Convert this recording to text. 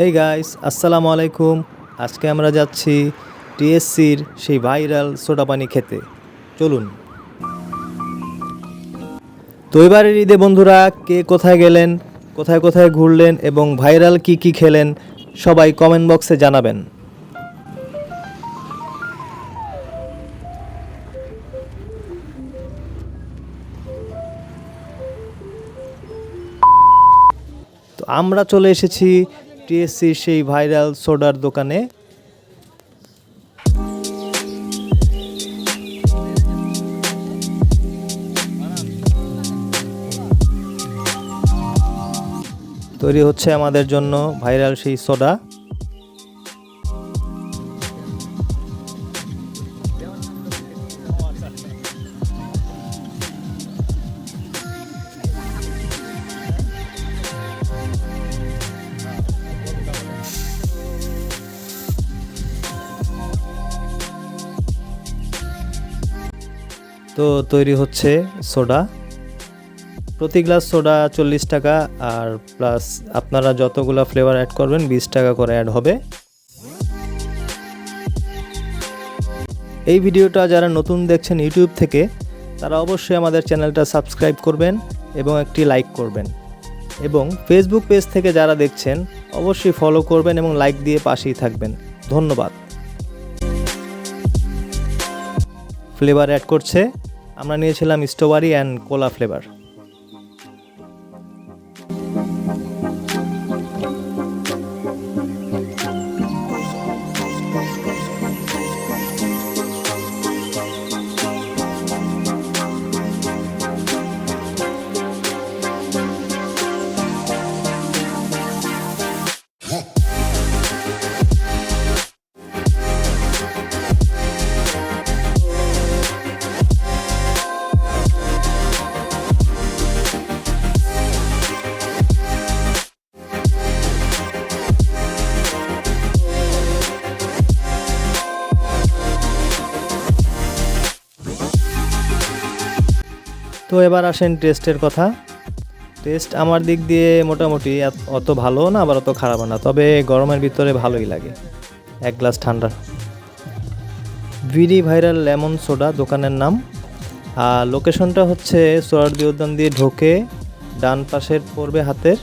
এই গাইস আসসালামু আলাইকুম আজকে আমরা যাচ্ছি টিএসসির সেই ভাইরাল সোডা পানি খেতে। চলুন। তো এবারের ঈদে বন্ধুরা, কে কোথায় গেলেন, কোথায় কোথায় ঘুরলেন এবং ভাইরাল কি কি খেলেন, সবাই কমেন্ট বক্সে জানাবেন। তো আমরা চলে এসেছি টিএসসির সেই ভাইরাল সোডার দোকানে। তৈরি হচ্ছে আমাদের জন্য ভাইরাল সেই সোডা। তো তৈরি হচ্ছে সোডা। প্রতি গ্লাস সোডা চল্লিশ টাকা আর প্লাস আপনারা যতগুলো ফ্লেভার অ্যাড করবেন, বিশ টাকা করে অ্যাড হবে। এই ভিডিওটা যারা নতুন দেখছেন ইউটিউব থেকে, তারা অবশ্যই আমাদের চ্যানেলটা সাবস্ক্রাইব করবেন এবং একটি লাইক করবেন। এবং ফেসবুক পেজ থেকে যারা দেখছেন, অবশ্যই ফলো করবেন এবং লাইক দিয়ে পাশেই থাকবেন। ধন্যবাদ। ফ্লেভার অ্যাড করছে। আমরা নিয়েছিলাম স্ট্রবেরি অ্যান্ড কোলা ফ্লেভার তো এবার আসেন টেস্টের কথা। টেস্ট আমার দিক দিয়ে মোটামুটি অত ভালো না, আবার অত খারাপ না, তবে গরমের ভিতরে ভালোই লাগে। এক গ্লাস ঠান্ডা। ভিডি ভাইরাল লেমন সোডা দোকানের নাম। আর লোকেশনটা হচ্ছে সোয়ার্দি উদ্যান দিয়ে ঢোকে ডান পাশের পড়বে হাতের।